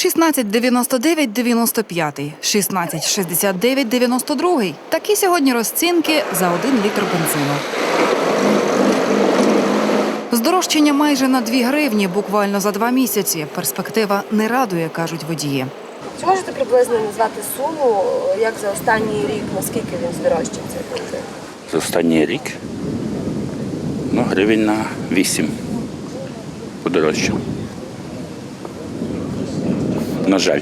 16,99 – 95, 16,69 – 92. Такі сьогодні розцінки за один літр бензину. Здорожчання майже на 2 гривні, буквально за два місяці. Перспектива не радує, кажуть водії. Чи можете приблизно назвати суму, як за останній рік, наскільки він здорожчав цей бензин? За останній рік ну, гривень на 8 подорожчав. На жаль.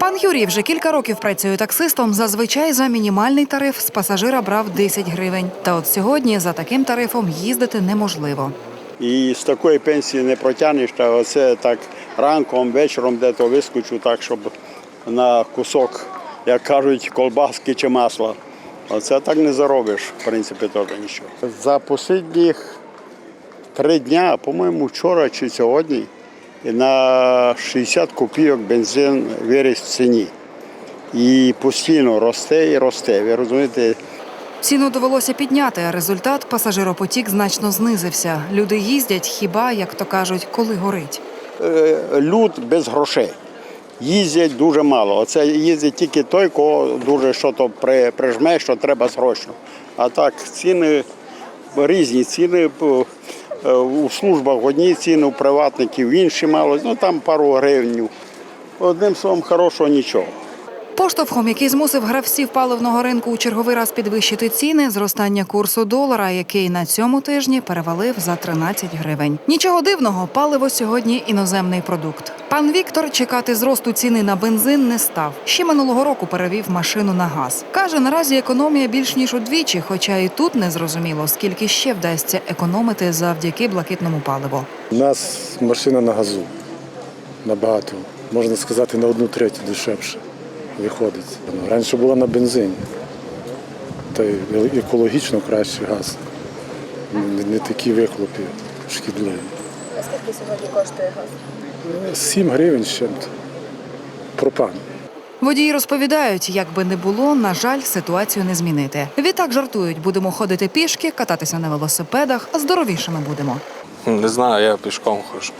Пан Юрій вже кілька років працює таксистом. Зазвичай за мінімальний тариф з пасажира брав 10 гривень. Та от сьогодні за таким тарифом їздити неможливо. І з такої пенсії не протягнеш, та оце так ранком, вечором де-то вискочу, так, щоб на кусок, як кажуть, колбаски чи масла. Оце так не заробиш, в принципі, теж нічого. За останніх три дня, по-моєму, вчора чи сьогодні, на 60 копійок бензин виріс в ціні. І постійно росте і росте. Ви розумієте, Ціну довелося підняти, а результат пасажиропотік значно знизився. Люди їздять хіба, як то кажуть, коли горить. е, люд без грошей. Їздять дуже мало. Оце їздить тільки той, кого дуже що то прижме, що треба срочно. А так, ціни різні ціни. Е, У службах одні ціни, у приватників інші мало, ну там пару гривень. Одним словом, хорошого нічого. Поштовхом, який змусив гравців паливного ринку у черговий раз підвищити ціни, зростання курсу долара, який на цьому тижні перевалив за 13 гривень. Нічого дивного, паливо сьогодні іноземний продукт. Пан Віктор чекати зросту ціни на бензин не став. Ще минулого року перевів машину на газ. Каже, наразі економія більш ніж удвічі, хоча і тут не зрозуміло, скільки ще вдасться економити завдяки блакитному паливу. У нас машина на газу набагато, можна сказати, на одну третю дешевше виходить. Ну, Раніше була на бензині, та й екологічно кращий газ. Не, не такі вихлопи шкідливі. А скільки сьогодні коштує газ? 7 гривень з чим-то. Пропан. Водії розповідають, як би не було, на жаль, ситуацію не змінити. Відтак жартують, будемо ходити пішки, кататися на велосипедах, а здоровішими будемо. Не знаю, я пішком хожу.